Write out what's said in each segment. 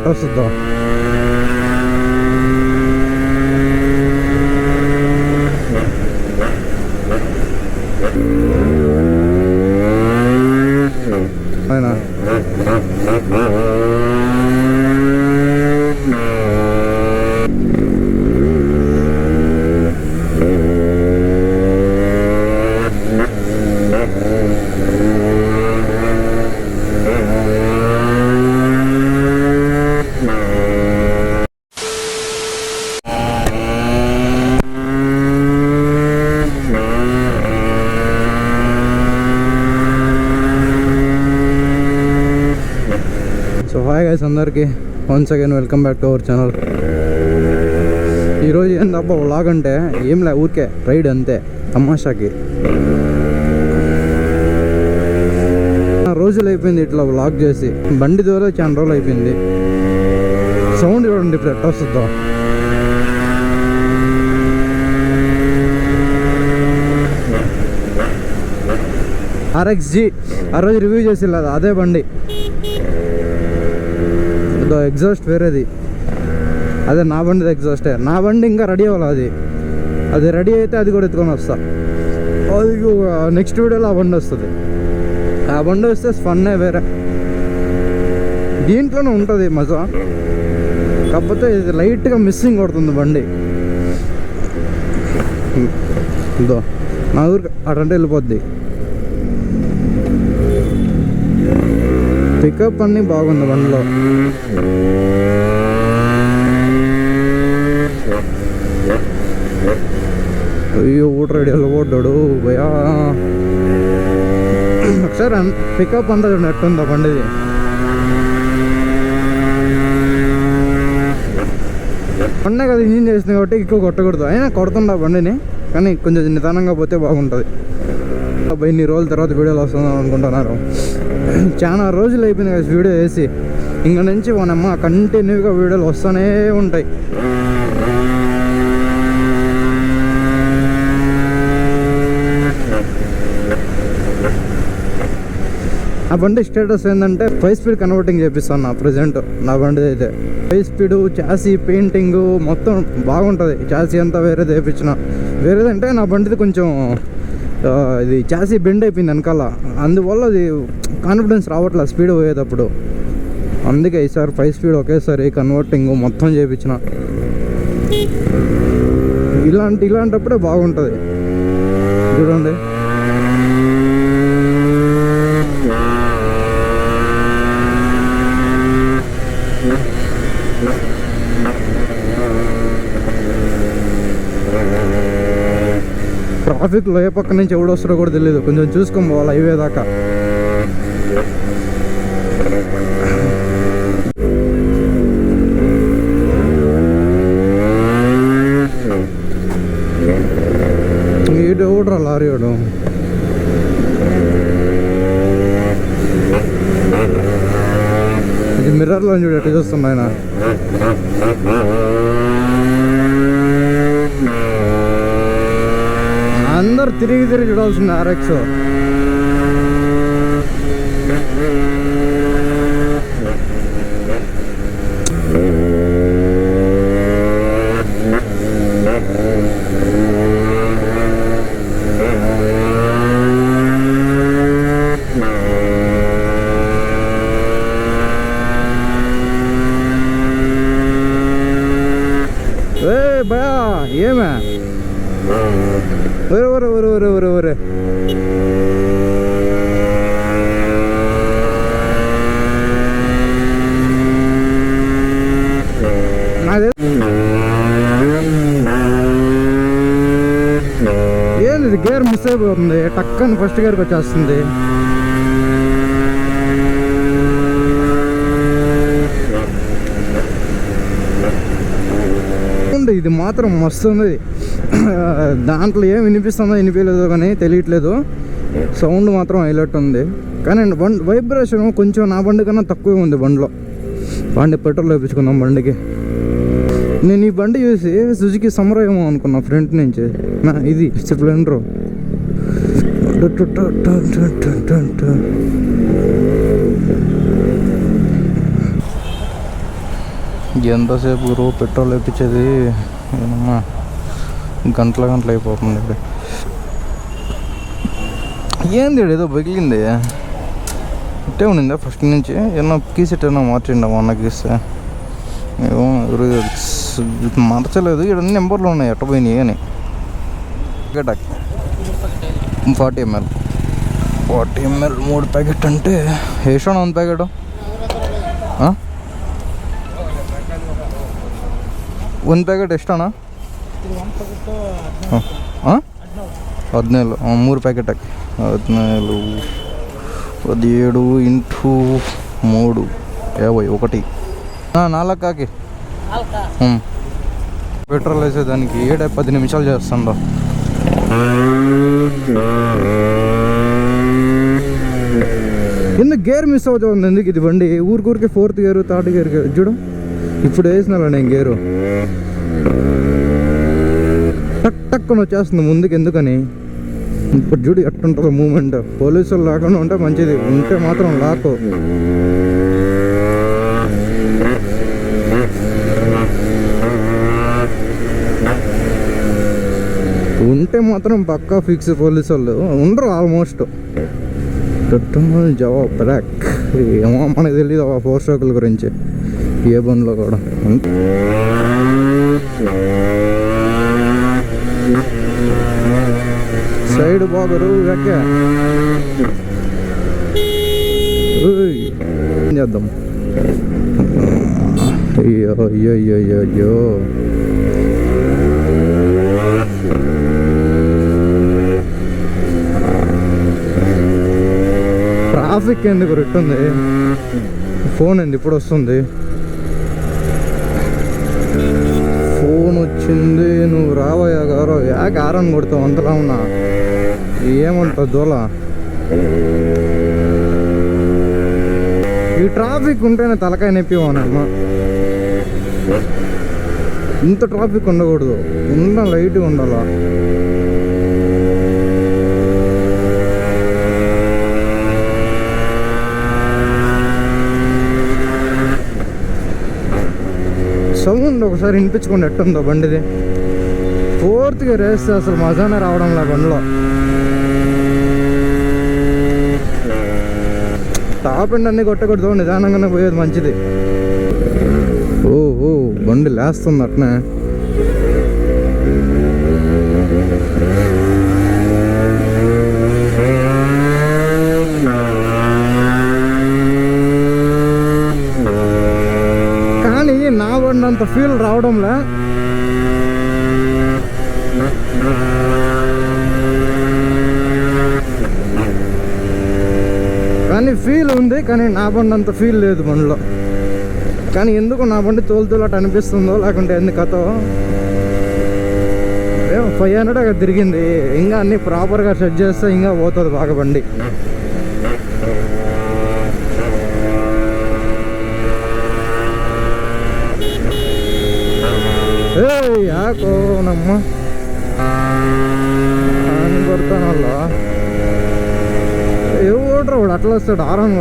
ఎట్ట వస్తుందో అయినా అందరికీ once again welcome back to our channel ఈరోజు ఏందబ్బా వ్లాగ్ అంటే ఏం లే ఊరికే రైడ్ అంతే తమాషాకి. రోజులు అయిపోయింది ఇట్లా వ్లాగ్ చేసి బండి ద్వారా చాలా రోజులు అయిపోయింది. సౌండ్ చూడండి ఇప్పుడు ఎట్లా వస్తుందో ఆర్ఎక్స్ జీ ఆ రోజు రివ్యూ చేసి అదే బండి. ఇదో ఎగ్జాస్ట్ వేరేది. అదే నా బండిది ఎగ్జాస్టే నా బండి ఇంకా రెడీ అవ్వాలి అది? అది రెడీ అయితే అది కూడా ఎత్తుకొని వస్తా. అది నెక్స్ట్ వీడియోలో ఆ బండి వస్తుంది. ఆ బండి వస్తే ఫన్నే వేరే. దీంట్లోనే ఉంటుంది మజా. కాకపోతే ఇది లైట్గా మిస్సింగ్ కొడుతుంది బండి. ఇదో నా ఊరికి అటంటే వెళ్ళిపోద్ది. పికప్ అన్నీ బాగుంది బండిలో అయ్యో ఊట ఎలా వెళ్ళబోడ్డాడు భయా. ఒకసారి పికప్ అంతా చూడండి ఎట్టుందా బండిది. బండి కదా ఇంజిన్ చేసింది కాబట్టి ఎక్కువ కొట్టకూడదు. అయినా కొడుతుండ బండిని కానీ కొంచెం నిదానంగా పోతే బాగుంటుంది. ఇన్ని రోజుల తర్వాత వీడియోలు వస్తుందని అనుకుంటున్నారు. చాలా రోజులు అయిపోయింది కదా వీడియో వేసి. ఇంక నుంచి మనమ్మ కంటిన్యూగా వీడియోలు వస్తూనే ఉంటాయి. ఆ బండి స్టేటస్ ఏంటంటే ఫైవ్ స్పీడ్ కన్వర్టింగ్ చేపిస్తాను నా ప్రజెంట్ నా బండి అయితే. ఫైవ్ స్పీడ్ చాసీ పెయింటింగ్ మొత్తం బాగుంటుంది. చాసీ అంతా వేరే చేయించిన వేరేదంటే నా బండిది కొంచెం ఇది చాసీ బెండ్ అయిపోయింది వెనకాల. అందువల్ల అది కాన్ఫిడెన్స్ రావట్లే స్పీడ్ పోయేటప్పుడు. అందుకే ఈసారి ఫైవ్ స్పీడ్ ఒకేసారి కన్వర్టింగ్ మొత్తం చేయించిన ఇలాంటి ఇలాంటప్పుడే బాగుంటుంది. చూడండి. ట్రాఫిక్లో ఏ పక్క నుంచి ఎవడు కూడా తెలియదు. కొంచెం చూసుకొని పోవాలి హైవే దాకా. 100 rows na rekso. ఇది గేర్ మిస్ అయిపోతుంది. టక్కని ఫస్ట్ గేర్కి వచ్చేస్తుంది. ఇది మాత్రం మస్తు ఉంది. దాంట్లో ఏం వినిపిస్తుందో వినిపించలేదో కానీ తెలియట్లేదు. సౌండ్ మాత్రం హైలైట్ ఉంది. కానీ బండ్ వైబ్రేషన్ కొంచెం నా బండి కన్నా తక్కువే ఉంది బండిలో. బండి పెట్రోల్ వేపించుకుందాం బండికి. నేను ఈ బండి చూసి సుజుకి సమరో ఏమో అనుకున్నా ఫ్రంట్ నుంచి. నా ఇది స్ప్లెండర్ ఎంతసేపు గురు పెట్రోల్ వేపించేది? గంటల గంటలు అయిపోతుంది ఇక్కడ ఏంది ఏదో పగిలింది ఇట్టే ఉండిందా ఫస్ట్ నుంచి? ఏమన్నా కీసెట్ ఏమన్నా మార్చిండా మొన్న గీస్తే ఏమో మార్చలేదు ఇక్కడ నెంబర్లు ఉన్నాయి ఎట్ట పోయినాయి అని ఫార్టీ ఎంఎల్ ఫార్టీ ఎంఎల్ మూడు ప్యాకెట్ అంటే వేసాను ಒಂದು ప్యాకెట్ ಒಂದು ಪ್ಯಾಕೆಟ್ ಎಷ್ಟಣ್ಣ ಹಾಂ ಹದಿನೇಳು ಮೂರು ಪ್ಯಾಕೆಟ್ ಹಾಕಿ ಹದಿನೇಳು పదిహేడు ఇంటూ మూడు యాభై ఒకటి ఆ, నాలుగు కాకి ఉమ్. పెట్రోల్ వేసేదానికి ఏడే పది నిమిషాలు చేస్తుండ. ఎందుకు గేర్ మిస్ అవుతుంది ఎందుకు ఇది బండి? ఊరికూరికి ఫోర్త్ గేర్ థర్డ్ గేర్ చూడు. ఇప్పుడు వేసినా నేను గేరు. టక్ టక్ అని వచ్చేస్తుంది ముందుకు ఎందుకని? ఇప్పుడు చూడు ఎట్టుంటుందో మూమెంట్ పోలీసులు లేకుండా ఉంటే మంచిది. ఉంటే మాత్రం లాకు. అంటే మాత్రం పక్కా ఫిక్స్ పోలీసు వాళ్ళు. ఉండరు ఆల్మోస్ట్ జవాబ్ బ్లాక్ ఏమో మనకు తెలియదు ఆ ఫోర్ స్ట్రోకుల గురించి. ఏ బండ్లో కూడా. సైడ్ బాగరు వెక్క ఏం చేద్దాం? అయ్యో అయ్యో అయ్యో అయ్యో. ట్రాఫిక్ ఎందుకు రిట్టుంది ఫోన్ ఏంది ఇప్పుడు వస్తుంది? ఫోన్ వచ్చింది నువ్వు రావయ్యా గారు. యాక ఆరని కొడతావు? అంతలా ఉన్నా? ఏమంటావు దూల? ఈ ట్రాఫిక్ ఉంటేనే తలకాయ నొప్పివానమ్మా ఇంత ట్రాఫిక్ ఉండకూడదు. ఉన్న లైట్గా ఉండాలా? సౌండ్ ఒకసారి వినిపించుకుని ఎట్టుందో బండిది. పూర్తిగా రేస్తే అసలు మజానే రావడం లా బండిలో. టాప్ ఎండ్ అన్ని కొట్టకూడదు నిదానంగానే పోయేది మంచిది. ఓ ఓ బండి లేస్తుంది అట్నే కానీ నా బండి అంత ఫీల్ రావడంలే? కానీ ఫీల్ ఉంది కానీ నా బండి అంత ఫీల్ లేదు బండిలో. కానీ ఎందుకు నా బండి తోలుతోలట అనిపిస్తుందో లేకుంటే ఎందుకు కథ? ఏమో ఫైవ్ హండ్రెడ్ అక్కడ తిరిగింది. ఇంకా అన్ని ప్రాపర్గా సెట్ చేస్తే ఇంకా పోతుంది బాగా బండి. ಯಾಕೋ ನಮ್ಮ ನಾನು ಬರ್ತಾನಲ್ಲ ఎవడ్రా వాడు అట్లా వస్తాడు ఆరం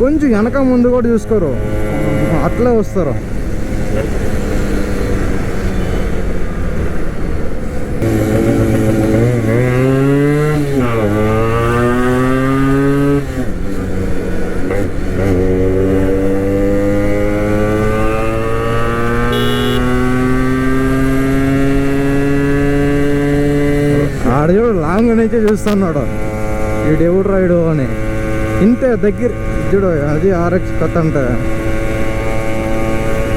కొంచెం వెనక ముందు కూడా చూసుకోరు అట్లే వస్తారు చూస్తున్నాడు. ఈ ఎవడు రాయుడు అని. ఇంతే దగ్గర చూడు అది ఆర్ఎక్స్ కథ అంటే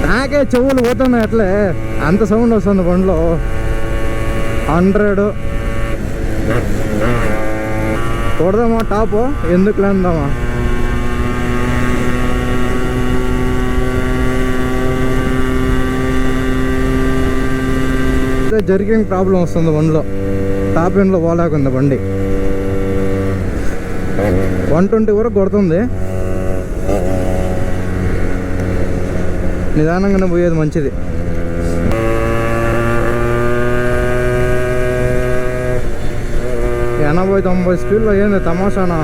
నాకే చెవులు పోతున్నాయి అట్లే. అంత సౌండ్ వస్తుంది బండిలో. హండ్రెడ్. కొడదామా టాప్? ఎందుకు లేదామా? జరిగిన ప్రాబ్లం వస్తుంది బండిలో. టాప్ ఎండ్లో పోలేకుంది బండి. వన్ ట్వంటీ వరకు కొడుతుంది. నిదానంగానే పోయేది మంచిది. ఎనభై తొంభై స్పీడ్లో ఏంది తమాషానా?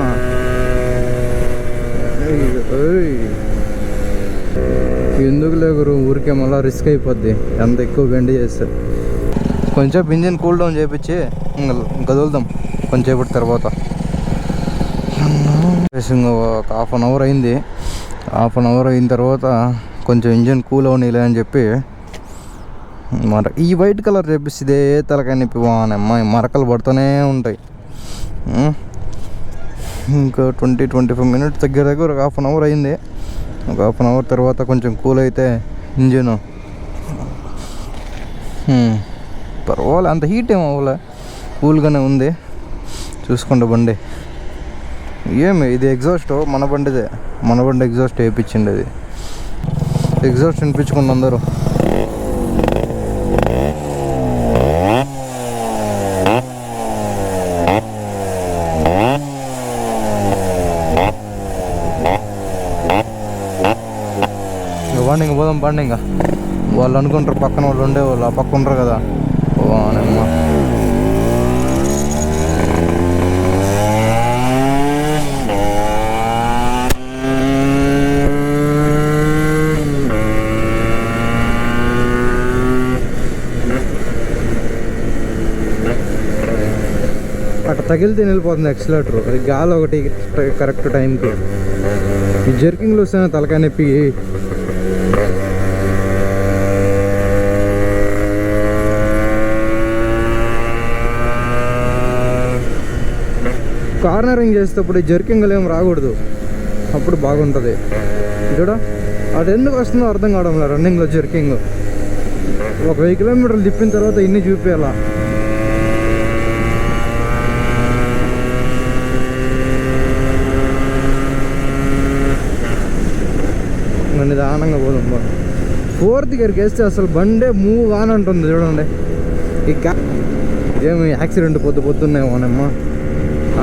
ఏయ్, ఎందుకు లేగురు ఊరికే మళ్ళీ రిస్క్ అయిపోద్ది. ఎంత ఎక్కువ బెండ్ చేస్తే. కొంచెం ఇంజిన్ కూల్ డౌన్ చేయించి కదులుదాం కొంచెంసేపటి తర్వాత. ఒక హాఫ్ అన్ అవర్ అయింది. హాఫ్ అన్ అవర్ అయిన తర్వాత కొంచెం ఇంజిన్ కూల్ అవనీలే అని చెప్పి మర ఈ వైట్ కలర్ చెప్పేసి ఇదే తలకాయ నొప్పి బాగానమ్మా మరకలు పడుతూనే ఉంటాయి. ఇంకా ట్వంటీ ట్వంటీ ఫైవ్ మినిట్స్ దగ్గర దగ్గర ఒక హాఫ్ అన్ అవర్ అయింది. ఒక హాఫ్ అన్ అవర్ తర్వాత కొంచెం కూల్ అయితే ఇంజిన్ పర్వాలే అంత హీట్ ఏం అవ్వలే. కూల్గానే ఉంది. చూసుకోండి బండి. ఏమి? ఇది ఎగ్జాస్ట్ మన బండిదే. మన బండి ఎగ్జాస్ట్ వేయించింది అది. ఎగ్జాస్ట్ వినిపించుకోండి అందరూ. బండింగ్ ఇంక పోదాం పండి ఇంకా. వాళ్ళు అనుకుంటారు పక్కన వాళ్ళు ఉండేవాళ్ళు ఆ పక్క ఉండరు కదా. ఓ తగిలితే వెళ్ళిపోతుంది ఎక్సలేటర్ అది గాలి ఒకటి కరెక్ట్ టైంకి. ఈ జర్కింగ్లు వస్తే తలకాయ నొప్పి. కార్నరింగ్ చేసేటప్పుడు ఈ జర్కింగ్లు ఏం రాకూడదు. అప్పుడు బాగుంటుంది. చూడ అది ఎందుకు వస్తుందో అర్థం కావడం లేదు రన్నింగ్లో జర్కింగ్. ఒక వెయ్యి కిలోమీటర్లు తిప్పిన తర్వాత ఇన్ని చూపించాలా నిదానంగా పోదాం ఫోర్త్ గేర్కి వేస్తే అసలు బండే మూవ్ కాని ఉంటుంది చూడండి. ఇక ఏమి యాక్సిడెంట్ పొద్దు పొద్దున్నేమోనమ్మా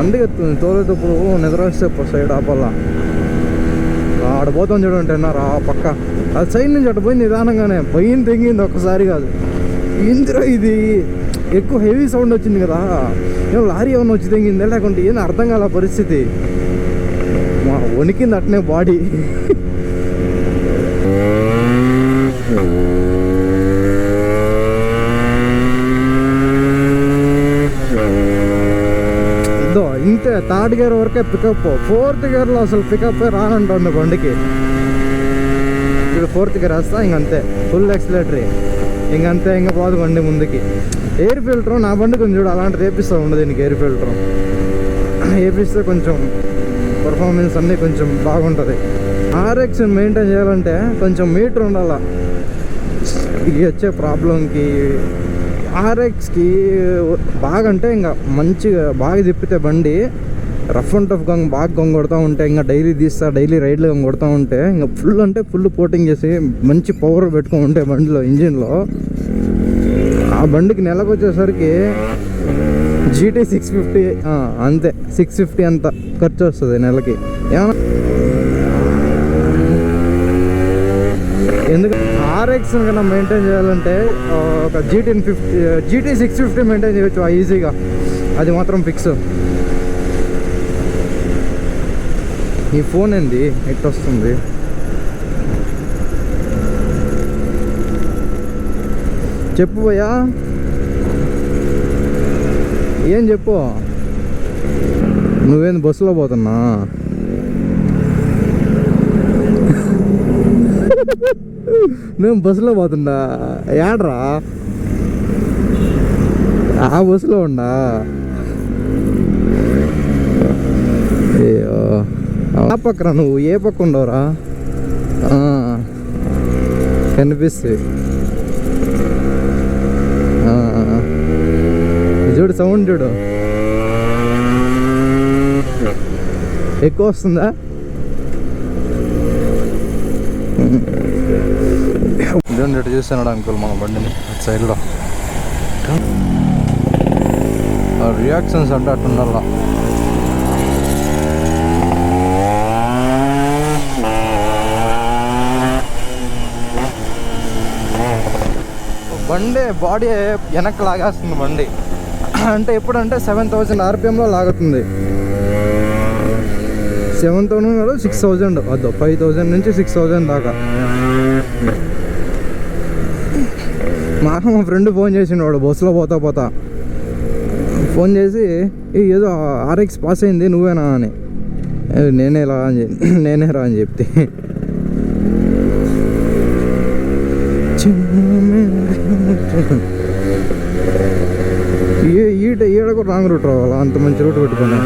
అందుకే తోలేటప్పుడు నిద్ర వస్తే సైడ్ ఆపల్లా ఆడ పోతాం చూడండి అన్నారు ఆ పక్క. ఆ సైడ్ నుంచి అటు పోయి నిదానంగానే భయం తెగింది ఒక్కసారి కాదు. ఇందులో ఇది ఎక్కువ హెవీ సౌండ్ వచ్చింది కదా. ఏమో లారీ ఏమన్నా వచ్చి తెగిందే లేకుంటే ఏం అర్థం కాల పరిస్థితి. మా వణికింది అట్నే బాడీ. ఇదో థర్డ్ గేర్ వరకే పికప్ ఫోర్త్ గేర్లో అసలు పికప్ రానంటుంది బండికి. ఇప్పుడు ఫోర్త్ గేర్ వస్తా ఇంకంతే. ఫుల్ ఎక్సిలేటరీ ఇంకంతే ఇంకా పోదు బండి ముందుకి. ఎయిర్ ఫిల్టర్ నా బండి కొంచెం చూడు అలాంటిది వేపిస్తూ ఉండదు దీనికి ఎయిర్ ఫిల్టర్ వేపిస్తే కొంచెం పర్ఫార్మెన్స్ అన్నీ కొంచెం బాగుంటుంది. ఆర్ఎక్స్ మెయింటైన్ చేయాలంటే కొంచెం మీటర్ ఉండాల. ఇది వచ్చే ప్రాబ్లంకి ఆర్ఎక్స్కి బాగా అంటే ఇంకా మంచిగా బాగా తిప్పితే బండి రఫ్ అండ్ టఫ్ గంగ బాగా గంగ కొడతా ఉంటే ఇంకా డైలీ తీస్తా డైలీ రైడ్లు గంగ కొడతా ఉంటే ఇంకా ఫుల్ అంటే ఫుల్ పోటింగ్ చేసి మంచి పవర్ పెట్టుకొని ఉంటే బండిలో ఇంజిన్లో. ఆ బండికి నెలకు వచ్చేసరికి జీటీ సిక్స్ ఫిఫ్టీ అంతే సిక్స్ ఫిఫ్టీ అంత ఖర్చు వస్తుంది నెలకి. ఏమన్నా బైక్స్ని కన్నా మెయింటైన్ చేయాలంటే ఒక GT fifty GT six fifty maintain చేయొచ్చు ఈజీగా అది మాత్రం ఫిక్స్ ఈ ఫోన్ ఏంది? ఎట్ వస్తుంది. చెప్పు భయ్యా. ఏం చెప్పు? నువ్వేంది బస్సులో పోతున్నా నేను బస్సులో పోతుండా ఏడ్రా? ఆ బస్సులో ఉండా అయ్యో. ఆ పక్కన నువ్వు? ఏ పక్క ఉండవురా? కనిపిస్తుంది చూడు సౌండ్ చూడు. ఎక్కువ వస్తుందా? ఇదండి ఇటు చూస్తున్నాడు అంకుల్ మన బండిని అటు సైడ్లో ఆ రియాక్షన్స్ అంటే అటు బండే బండి బాడీ వెనక్కి లాగేస్తుంది బండి. అంటే ఎప్పుడంటే సెవెన్ థౌజండ్ ఆర్పిఎంలో లాగుతుంది. సెవెన్ థౌజండ్ కాదు సిక్స్ థౌజండ్ అదో ఫైవ్ థౌజండ్ నుంచి సిక్స్ థౌజండ్ దాకా. మా మా ఫ్రెండ్ ఫోన్ చేసిండు వాడు బస్సులో పోతా పోతా. ఫోన్ చేసి "ఏ, ఏదో ఆర్ఎక్స్ పాస్ అయింది నువ్వేనా అని. నేనే రా అని చెప్పి నేనే రా అని చెప్తే. ఏ ఈట ఈడ కూడా రాంగ్ రూట్ రావాలా? అంత మంచి రూట్ పెట్టుకున్నా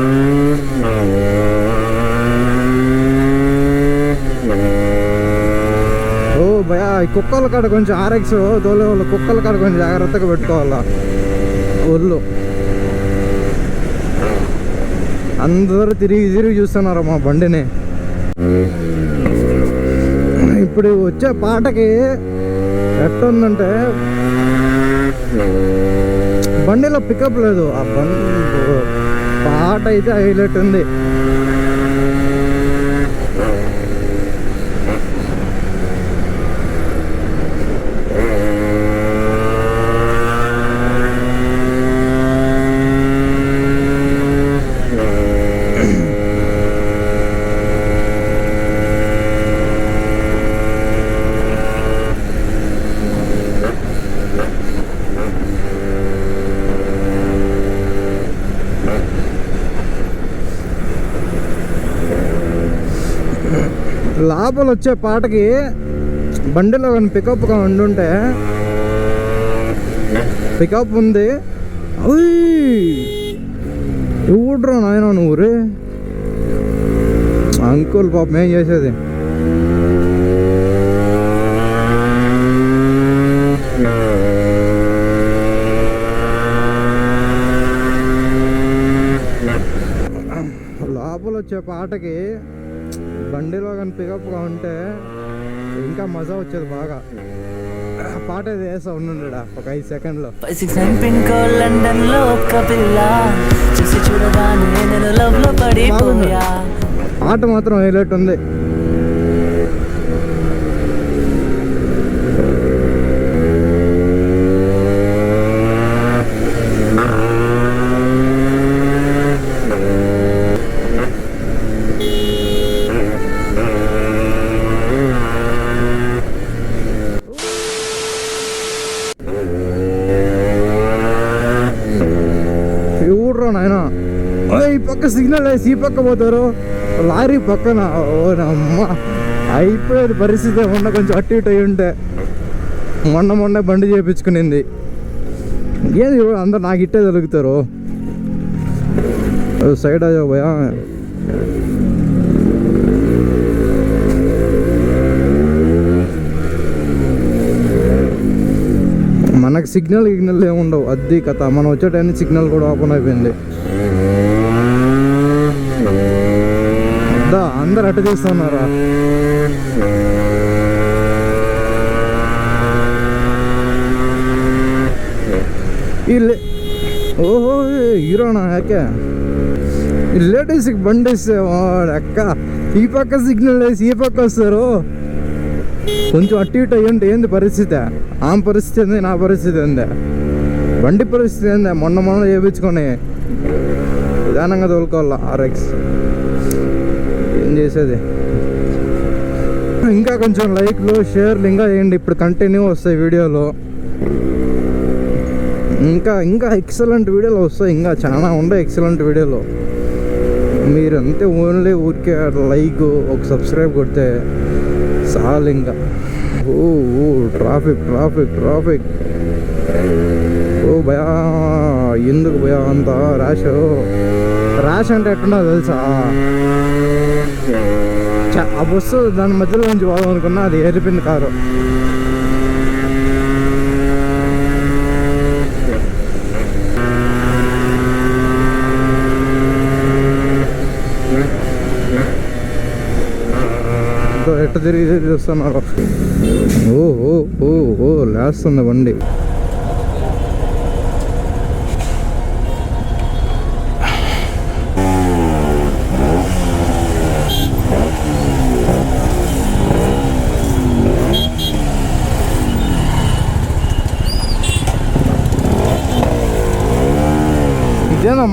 ఓ భయా ఈ కుక్కల కాడ కొంచెం ఆర్ఎక్స్ తోలే వాళ్ళు కుక్కల కాడ కొంచెం జాగ్రత్తగా పెట్టుకోవాలా? ఒళ్ళు అందరూ తిరిగి తిరిగి చూస్తున్నారు మా బండిని. ఇప్పుడు వచ్చే పాటకి ఎట్టుందంటే బండిలో పికప్ లేదు. ఆ బండి పాట అయితే హైలైట్ ఉంది. లోపల వచ్చే పాటకి బండిలో కానీ పికప్గా ఉండుంటే పికప్ ఉంది. ఇవ్వడ్రా నాయన నువ్వు రే? అంకుల్ పాపం ఏం చేసేది? లోపల వచ్చే పాటకి బండిలో కానీ పికప్గా ఉంటే ఇంకా మజా వచ్చేది బాగా. పాట ఏది వేసా ఉండుండడా ఒక ఐదు సెకండ్లో. Five six nine pin code లండన్లో ఒక్క పిల్ల. చూసి చూడగానే నేను లవ్లో పడిపోయా. పాట మాత్రం హైలైట్ ఉంది ఎవడ్రా నాయన ఈ పక్క సిగ్నల్ వేసి ఈ పక్క పోతారు. లారీ పక్కన ఓ అమ్మ అయిపోయేది పరిస్థితి మొన్న కొంచెం అటు ఇటు అయి ఉంటే. మొన్న మొన్న బండి చేపించుకునింది. ఏది అందరు నాకు ఇట్టే దొరుకుతారు. సైడ్ అయ్యో భయా. మనకు సిగ్నల్ గిగ్నల్ ఏముండవు. అద్దీ కథ. మనం వచ్చే టైం సిగ్నల్ కూడా ఓపెన్ అయిపోయింది దా అందరు అట్ట చేస్తున్నారా ಇಲ್ಲಿ ಓಹೋ ಹೀರೋಣ ಯಾಕೆ ಈ లేడీస్కి బండి ఇస్తే వాడు అక్క ఈ పక్క సిగ్నల్ వేసి ఈ పక్క వస్తారు కొంచెం అటు ఇటు అయ్యి ఉంటే ఏంది పరిస్థితి ఆమె పరిస్థితి ఏంది నా పరిస్థితి ఏంది బండి పరిస్థితి ఏంది మొన్న మొన్న చేయించుకొని నిదానంగా తోలుకోవాలా ఆర్ఎక్స్ ఏం చేసేది. ఇంకా కొంచెం లైక్లు షేర్లు ఇంకా చేయండి. ఇప్పుడు కంటిన్యూ వస్తాయి వీడియోలు. ఇంకా ఇంకా ఎక్సలెంట్ వీడియోలు వస్తాయి. ఇంకా చాలా ఉండే ఎక్సలెంట్ వీడియోలు. మీరు అంతే ఓన్లీ ఊరికే లైక్ ఒక సబ్స్క్రైబ్ కొడితే చాలు ఇంకా. ఓ ఓ ట్రాఫిక్ ట్రాఫిక్ ట్రాఫిక్ ఓ భయా ఎందుకు భయా అంత రాషో ర్యాష్ అంటే ఎట్టున్నా తెలుసా? చ- ఆ బస్సు దాని మధ్యలో నుంచి పోదాం అనుకున్నా అది ఏరిపోయింది కారు. ఎట్ట తిరిగి తిరిగి చూస్తున్నారు? ఓ ఓ ఓ ఓ లేస్తుంది బండి.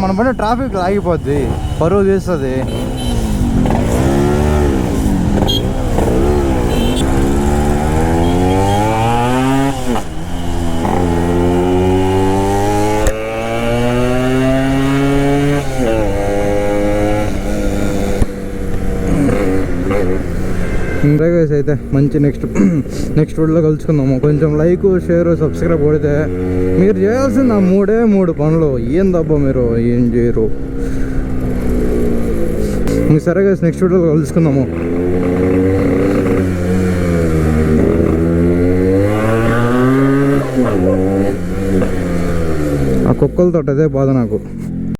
మన బండి ట్రాఫిక్ ఆగిపోద్ది పరువు తీస్తుంది. ఇంకా అయితే మంచి నెక్స్ట్ నెక్స్ట్ వీడియోలో కలుసుకుందాము. కొంచెం లైక్ షేర్ సబ్స్క్రైబ్ కొడితే మీరు చేయాల్సింది ఆ మూడే మూడు పనులు. ఏం తప్ప మీరు? ఏం చేయరు? సరే గైస్ నెక్స్ట్ వీడియోలో కలుసుకుందాము. ఆ కుక్కలతో అదే బాధ నాకు.